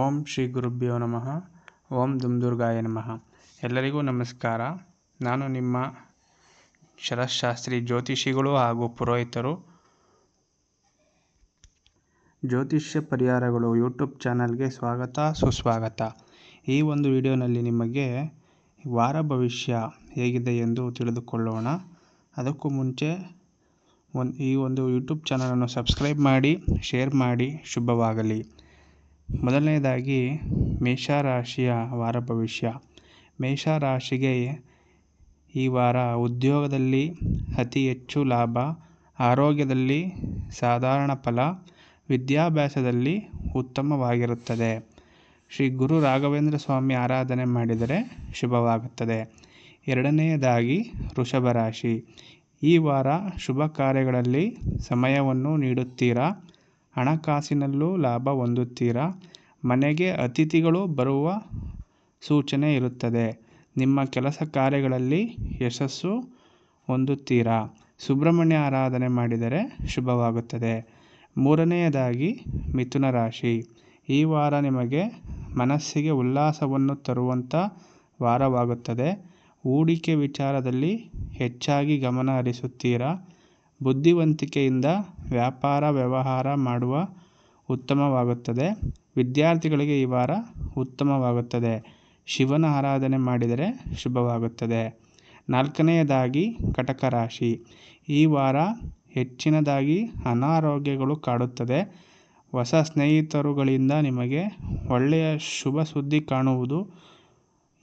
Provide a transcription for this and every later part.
ಓಂ ಶ್ರೀ ಗುರುಭ್ಯೋ ನಮಃ. ಓಂ ದುರ್ಗಾಯ ನಮಃ. ಎಲ್ಲರಿಗೂ ನಮಸ್ಕಾರ. ನಾನು ನಿಮ್ಮ ಶರಶಾಸ್ತ್ರಿ ಜ್ಯೋತಿಷಿಗಳು ಹಾಗೂ ಪುರೋಹಿತರು. ಜ್ಯೋತಿಷ್ಯ ಪರಿಹಾರಗಳು ಯೂಟ್ಯೂಬ್ ಚಾನಲ್ಗೆ ಸ್ವಾಗತ, ಸುಸ್ವಾಗತ. ಈ ಒಂದು ವಿಡಿಯೋನಲ್ಲಿ ನಿಮಗೆ ವಾರ ಭವಿಷ್ಯ ಹೇಗಿದೆ ಎಂದು ತಿಳಿದುಕೊಳ್ಳೋಣ. ಅದಕ್ಕೂ ಮುಂಚೆ ಒಂದು ಈ ಒಂದು ಯೂಟ್ಯೂಬ್ ಚಾನಲನ್ನು ಸಬ್ಸ್ಕ್ರೈಬ್ ಮಾಡಿ, ಶೇರ್ ಮಾಡಿ, ಶುಭವಾಗಲಿ. ಮೊದಲನೇದಾಗಿ ಮೇಷರಾಶಿಯ ವಾರ ಭವಿಷ್ಯ. ಮೇಷರಾಶಿಗೆ ಈ ವಾರ ಉದ್ಯೋಗದಲ್ಲಿ ಅತಿ ಹೆಚ್ಚು ಲಾಭ, ಆರೋಗ್ಯದಲ್ಲಿ ಸಾಧಾರಣ ಫಲ, ವಿದ್ಯಾಭ್ಯಾಸದಲ್ಲಿ ಉತ್ತಮವಾಗಿರುತ್ತದೆ. ಶ್ರೀ ಗುರು ರಾಘವೇಂದ್ರ ಸ್ವಾಮಿ ಆರಾಧನೆ ಮಾಡಿದರೆ ಶುಭವಾಗುತ್ತದೆ. ಎರಡನೆಯದಾಗಿ ವೃಷಭ ರಾಶಿ. ಈ ವಾರ ಶುಭ ಕಾರ್ಯಗಳಲ್ಲಿ ಸಮಯವನ್ನು ನೀಡುತ್ತೀರಾ? ಹಣಕಾಸಿನಲ್ಲೂ ಲಾಭ ಹೊಂದುತ್ತೀರಾ? ಮನೆಗೆ ಅತಿಥಿಗಳು ಬರುವ ಸೂಚನೆ ಇರುತ್ತದೆ. ನಿಮ್ಮ ಕೆಲಸ ಕಾರ್ಯಗಳಲ್ಲಿ ಯಶಸ್ಸು ಹೊಂದುತ್ತೀರಾ? ಸುಬ್ರಹ್ಮಣ್ಯ ಆರಾಧನೆ ಮಾಡಿದರೆ ಶುಭವಾಗುತ್ತದೆ. ಮೂರನೆಯದಾಗಿ, ಮಿಥುನ ರಾಶಿ. ಈ ವಾರ ನಿಮಗೆ ಮನಸ್ಸಿಗೆ ಉಲ್ಲಾಸವನ್ನು ತರುವಂಥ ವಾರವಾಗುತ್ತದೆ. ಹೂಡಿಕೆ ವಿಚಾರದಲ್ಲಿ ಹೆಚ್ಚಾಗಿ ಗಮನ ಹರಿಸುತ್ತೀರಾ? ಬುದ್ಧಿವಂತಿಕೆಯಿಂದ ವ್ಯಾಪಾರ ವ್ಯವಹಾರ ಮಾಡುವ ಉತ್ತಮವಾಗುತ್ತದೆ. ವಿದ್ಯಾರ್ಥಿಗಳಿಗೆ ಈ ವಾರ ಉತ್ತಮವಾಗುತ್ತದೆ. ಶಿವನ ಆರಾಧನೆ ಮಾಡಿದರೆ ಶುಭವಾಗುತ್ತದೆ. ನಾಲ್ಕನೆಯದಾಗಿ ಕಟಕ ರಾಶಿ ಈ ವಾರ ಹೆಚ್ಚಿನದಾಗಿ ಅನಾರೋಗ್ಯಗಳು ಕಾಡುತ್ತದೆ. ಹೊಸ ಸ್ನೇಹಿತರುಗಳಿಂದ ನಿಮಗೆ ಒಳ್ಳೆಯ ಶುಭ ಸುದ್ದಿ ಕಾಣುವುದು.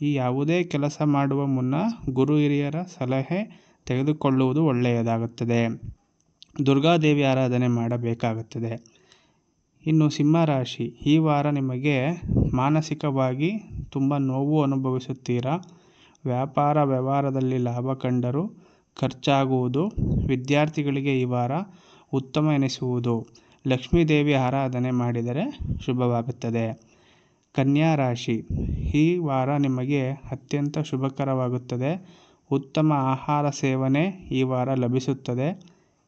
ಈ ಯಾವುದೇ ಕೆಲಸ ಮಾಡುವ ಮುನ್ನ ಗುರು ಹಿರಿಯರ ಸಲಹೆ ತೆಗೆದುಕೊಳ್ಳುವುದು ಒಳ್ಳೆಯದಾಗುತ್ತದೆ. ದುರ್ಗಾದೇವಿ ಆರಾಧನೆ ಮಾಡಬೇಕಾಗುತ್ತದೆ. ಇನ್ನು ಸಿಂಹರಾಶಿ, ಈ ವಾರ ನಿಮಗೆ ಮಾನಸಿಕವಾಗಿ ತುಂಬ ನೋವು ಅನುಭವಿಸುತ್ತೀರಾ? ವ್ಯಾಪಾರ ವ್ಯವಹಾರದಲ್ಲಿ ಲಾಭ ಕಂಡರೂ ಖರ್ಚಾಗುವುದು, ವಿದ್ಯಾರ್ಥಿಗಳಿಗೆ ಈ ವಾರ ಉತ್ತಮ ಎನಿಸುವುದು. ಲಕ್ಷ್ಮೀದೇವಿ ಆರಾಧನೆ ಮಾಡಿದರೆ ಶುಭವಾಗುತ್ತದೆ. ಕನ್ಯಾ ರಾಶಿ, ಈ ವಾರ ನಿಮಗೆ ಅತ್ಯಂತ ಶುಭಕರವಾಗುತ್ತದೆ. ಉತ್ತಮ ಆಹಾರ ಸೇವನೆ ಈ ವಾರ ಲಭಿಸುತ್ತದೆ.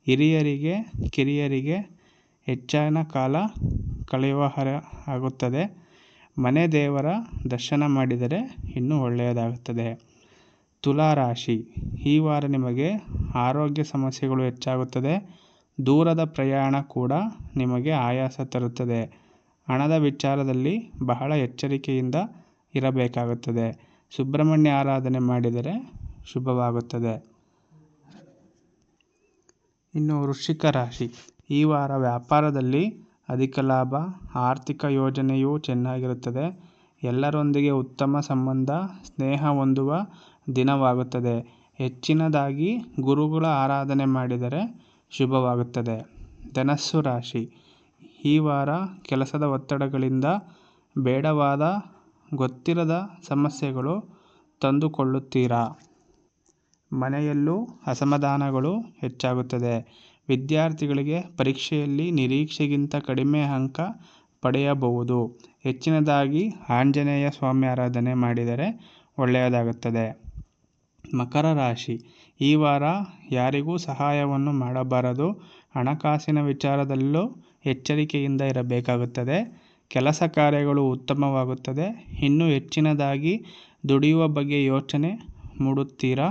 ಹಿರಿಯರಿಗೆ, ಕಿರಿಯರಿಗೆ ಹೆಚ್ಚಿನ ಕಾಲ ಕಳೆಯುವ ಹರ ಆಗುತ್ತದೆ. ಮನೆ ದೇವರ ದರ್ಶನ ಮಾಡಿದರೆ ಇನ್ನೂ ಒಳ್ಳೆಯದಾಗುತ್ತದೆ. ತುಲಾ ರಾಶಿ, ಈ ವಾರ ನಿಮಗೆ ಆರೋಗ್ಯ ಸಮಸ್ಯೆಗಳು ಹೆಚ್ಚಾಗುತ್ತದೆ. ದೂರದ ಪ್ರಯಾಣ ಕೂಡ ನಿಮಗೆ ಆಯಾಸ ತರುತ್ತದೆ. ಹಣದ ವಿಚಾರದಲ್ಲಿ ಬಹಳ ಎಚ್ಚರಿಕೆಯಿಂದ ಇರಬೇಕಾಗುತ್ತದೆ. ಸುಬ್ರಹ್ಮಣ್ಯ ಆರಾಧನೆ ಮಾಡಿದರೆ ಶುಭವಾಗುತ್ತದೆ. ಇನ್ನು ವೃಶ್ಚಿಕ ರಾಶಿ. ಈ ವಾರ ವ್ಯಾಪಾರದಲ್ಲಿ ಅಧಿಕ ಲಾಭ, ಆರ್ಥಿಕ ಯೋಜನೆಯು ಚೆನ್ನಾಗಿರುತ್ತದೆ. ಎಲ್ಲರೊಂದಿಗೆ ಉತ್ತಮ ಸಂಬಂಧ, ಸ್ನೇಹ ಹೊಂದುವ ದಿನವಾಗುತ್ತದೆ. ಹೆಚ್ಚಿನದಾಗಿ ಗುರುಗಳ ಆರಾಧನೆ ಮಾಡಿದರೆ ಶುಭವಾಗುತ್ತದೆ. ಧನಸ್ಸು ರಾಶಿ. ಈ ವಾರ ಕೆಲಸದ ಒತ್ತಡಗಳಿಂದ ಬೇಡವಾದ, ಗೊತ್ತಿರದ ಸಮಸ್ಯೆಗಳು ತಂದುಕೊಳ್ಳುತ್ತೀರಾ? ಮನೆಯಲ್ಲೂ ಅಸಮಾಧಾನಗಳು ಹೆಚ್ಚಾಗುತ್ತದೆ. ವಿದ್ಯಾರ್ಥಿಗಳಿಗೆ ಪರೀಕ್ಷೆಯಲ್ಲಿ ನಿರೀಕ್ಷೆಗಿಂತ ಕಡಿಮೆ ಅಂಕ ಪಡೆಯಬಹುದು. ಹೆಚ್ಚಿನದಾಗಿ ಆಂಜನೇಯ ಸ್ವಾಮಿ ಆರಾಧನೆ ಮಾಡಿದರೆ ಒಳ್ಳೆಯದಾಗುತ್ತದೆ. ಮಕರ ರಾಶಿ. ಈ ವಾರ ಯಾರಿಗೂ ಸಹಾಯವನ್ನು ಮಾಡಬಾರದು. ಹಣಕಾಸಿನ ವಿಚಾರದಲ್ಲೂ ಎಚ್ಚರಿಕೆಯಿಂದ ಇರಬೇಕಾಗುತ್ತದೆ. ಕೆಲಸ ಕಾರ್ಯಗಳು ಉತ್ತಮವಾಗುತ್ತದೆ. ಇನ್ನೂ ಹೆಚ್ಚಿನದಾಗಿ ದುಡಿಯುವ ಬಗ್ಗೆ ಯೋಚನೆ ಮೂಡುತ್ತೀರಾ?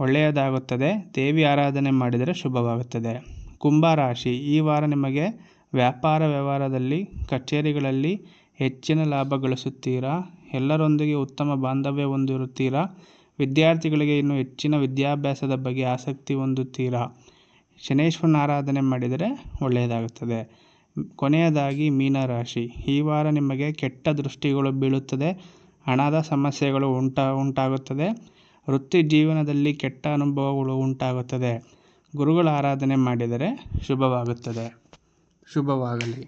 ಒಳ್ಳೆಯದಾಗುತ್ತದೆ. ದೇವಿ ಆರಾಧನೆ ಮಾಡಿದರೆ ಶುಭವಾಗುತ್ತದೆ. ಕುಂಭರಾಶಿ. ಈ ವಾರ ನಿಮಗೆ ವ್ಯಾಪಾರ ವ್ಯವಹಾರದಲ್ಲಿ, ಕಚೇರಿಗಳಲ್ಲಿ ಹೆಚ್ಚಿನ ಲಾಭ ಗಳಿಸುತ್ತೀರಾ? ಎಲ್ಲರೊಂದಿಗೆ ಉತ್ತಮ ಬಾಂಧವ್ಯ ಹೊಂದಿರುತ್ತೀರಾ? ವಿದ್ಯಾರ್ಥಿಗಳಿಗೆ ಇನ್ನು ಹೆಚ್ಚಿನ ವಿದ್ಯಾಭ್ಯಾಸದ ಬಗ್ಗೆ ಆಸಕ್ತಿ ಹೊಂದುತ್ತೀರಾ? ಶನೇಶ್ವರನ ಆರಾಧನೆ ಮಾಡಿದರೆ ಒಳ್ಳೆಯದಾಗುತ್ತದೆ. ಕೊನೆಯದಾಗಿ ಮೀನರಾಶಿ. ಈ ವಾರ ನಿಮಗೆ ಕೆಟ್ಟ ದೃಷ್ಟಿಗಳು ಬೀಳುತ್ತದೆ. ಹಣದ ಸಮಸ್ಯೆಗಳು ಉಂಟಾ, ಉಂಟಾಗುತ್ತದೆ. ವೃತ್ತಿ ಜೀವನದಲ್ಲಿ ಕೆಟ್ಟ ಅನುಭವಗಳು ಉಂಟಾಗುತ್ತದೆ. ಗುರುಗಳ ಆರಾಧನೆ ಮಾಡಿದರೆ ಶುಭವಾಗುತ್ತದೆ. ಶುಭವಾಗಲಿ.